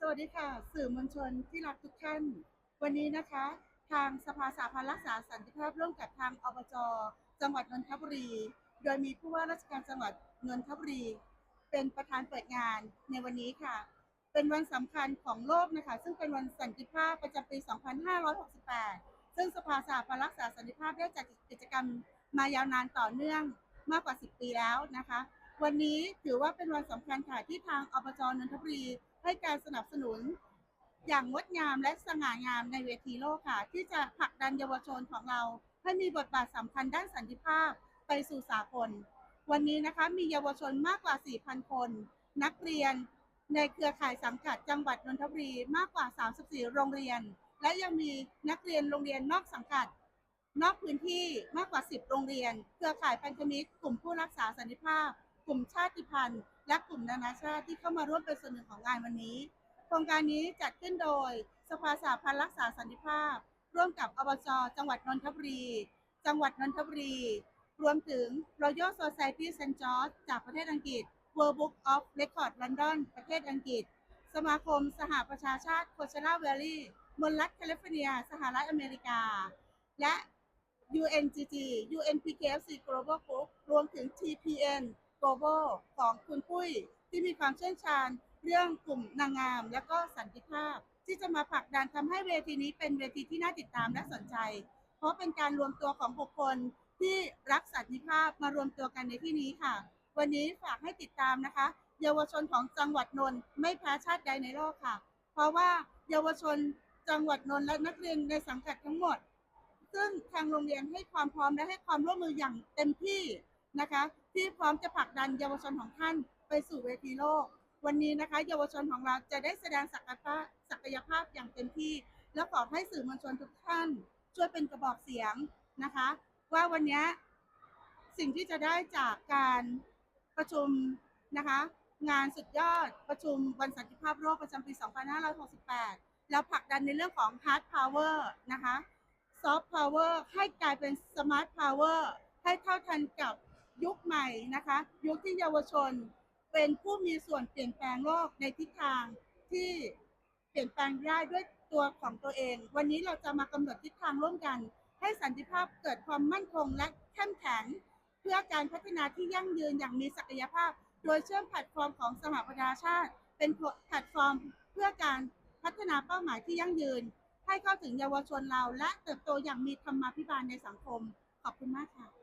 สวัสดีค่ะ สื่อมวลชนที่รักทุกท่าน วันนี้นะคะ ทางสภาสาพันธ์รักษาสันติภาพร่วมกับทางอบจ จังหวัดนนทบุรี โดยมีผู้ว่าราชการจังหวัดนนทบุรี เป็นประธานเปิดงานในวันนี้ค่ะ เป็นวันสำคัญของโลกนะคะ ซึ่งเป็นวันสันติภาพประจำปี 2568 ซึ่งสภาสาพันธ์รักษาสันติภาพได้จัดกิจกรรมมายาวนานต่อเนื่องมากกว่า 10 ปีแล้วนะคะ วันนี้ถือว่าเป็นวันสำคัญค่ะที่ทางอบจนนทบุรี ให้การสนับสนุน อย่างงดงามและสง่างามในเวทีโลกค่ะ ที่จะผลักดันเยาวชนของเรา ให้มีบทบาทสำคัญด้านสันติภาพไปสู่สากล วันนี้นะคะมีเยาวชนมากกว่า 4,000 คน นักเรียน ในเครือข่ายสังกัดจังหวัดนนทบุรีมากกว่า 34 โรงเรียน และยังมีนักเรียนโรงเรียนนอกสังกัด นอกพื้นที่มากกว่า 10 โรงเรียน เครือข่ายพันธมิตรกลุ่มผู้รักษาสันติภาพ กลุ่มชาติพันธุ์ และกลุ่มนานาชาติที่เข้ามาร่วมเป็นส่วนหนึ่งของงานวันนี้ โครงการนี้จัดขึ้นโดยสภาสาพันธ์รักษาสันติภาพ ร่วมกับอบจจังหวัดนนทบุรี จังหวัดนนทบุรี รวมถึง Royal Society St. George จากประเทศอังกฤษ World Book of Record London ประเทศอังกฤษ สมาคมสหประชาชาติโคชล่าเวลลี่มลรัฐแคลิฟอร์เนีย สหรัฐอเมริกา และ UNGG UNPKFC Global Group รวมถึง TPN Global ของคุณปุ้ย ที่มีความเชี่ยวชาญ เรื่องกลุ่มนางงาม และก็สันติภาพ ที่จะมาผลักดันทำให้เวทีนี้เป็นเวทีที่น่าติดตามและสนใจ เพราะเป็นการรวมตัวของบุคคลที่รักสันติภาพมารวมตัวกันในที่นี้ค่ะ วันนี้ฝากให้ติดตามนะคะ เยาวชนของจังหวัดนนท์ไม่แพ้ชาติใดในโลกค่ะ เพราะว่าเยาวชนจังหวัดนนท์และนักเรียนในสังกัดทั้งหมด ซึ่งทางโรงเรียนให้ความพร้อมและให้ความร่วมมืออย่างเต็มที่ นะคะ ที่พร้อมจะผลักดันเยาวชนของท่านไปสู่เวทีโลก วันนี้นะคะ เยาวชนของเราจะได้แสดงศักยภาพศักยภาพอย่างเต็มที่ และขอให้สื่อมวลชนทุกท่าน ช่วยเป็นกระบอกเสียงนะคะ ว่าวันนี้สิ่งที่จะได้จากการประชุมนะคะ งานสุดยอดประชุมวันสันติภาพโลกประจำปี 2568 แล้วผลักดันในเรื่องของ hard power นะคะซอฟต์พาวเวอร์ให้กลายเป็นสมาร์ทพาวเวอร์ให้เท่าทันกับ ยุคใหม่นะคะ ยุคที่เยาวชน เป็นผู้มีส่วนเปลี่ยนแปลงโลกในทิศทางที่เปลี่ยนแปลงได้ด้วยตัวของตัวเอง วันนี้เราจะมากำหนดทิศทางร่วมกัน ให้สันติภาพเกิดความมั่นคงและเข้มแข็ง เพื่อการพัฒนาที่ยั่งยืนอย่างมีศักยภาพ โดยเชื่อมแพลตฟอร์มของสหประชาชาติ เป็นแพลตฟอร์มเพื่อการพัฒนาเป้าหมายที่ยั่งยืน ให้เข้าถึงเยาวชนเราและเติบโตอย่างมีธรรมาภิบาลในสังคม ขอบคุณมากค่ะ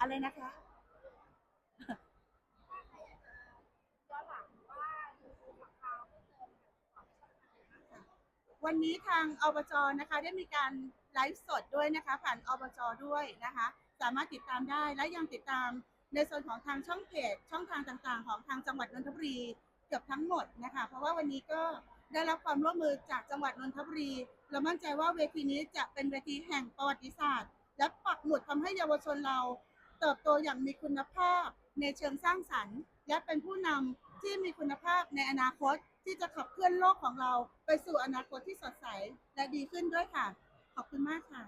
อะไรนะคะวันนี้ทางอบจนะคะ ได้มีการไลฟ์สดด้วยนะคะ ผ่านอบจด้วยนะคะ สามารถติดตามได้และยังติดตามในส่วนของทางช่องเพจช่องทางต่างๆ ของทางจังหวัดนนทบุรีเกือบทั้งหมดนะคะ เพราะว่าวันนี้ก็ได้รับความร่วมมือจากจังหวัดนนทบุรีเรามั่นใจว่าเวทีนี้จะเป็นเวทีแห่งประวัติศาสตร์ และปักหมุดทำให้เยาวชนเรา เติบโตอย่างมีคุณภาพ ในเชิงสร้างสรรค์ และเป็นผู้นำที่มีคุณภาพในอนาคตที่จะขับเคลื่อนโลกของเรา ไปสู่อนาคตที่สดใสและดีขึ้นด้วยค่ะ ขอบคุณมากค่ะ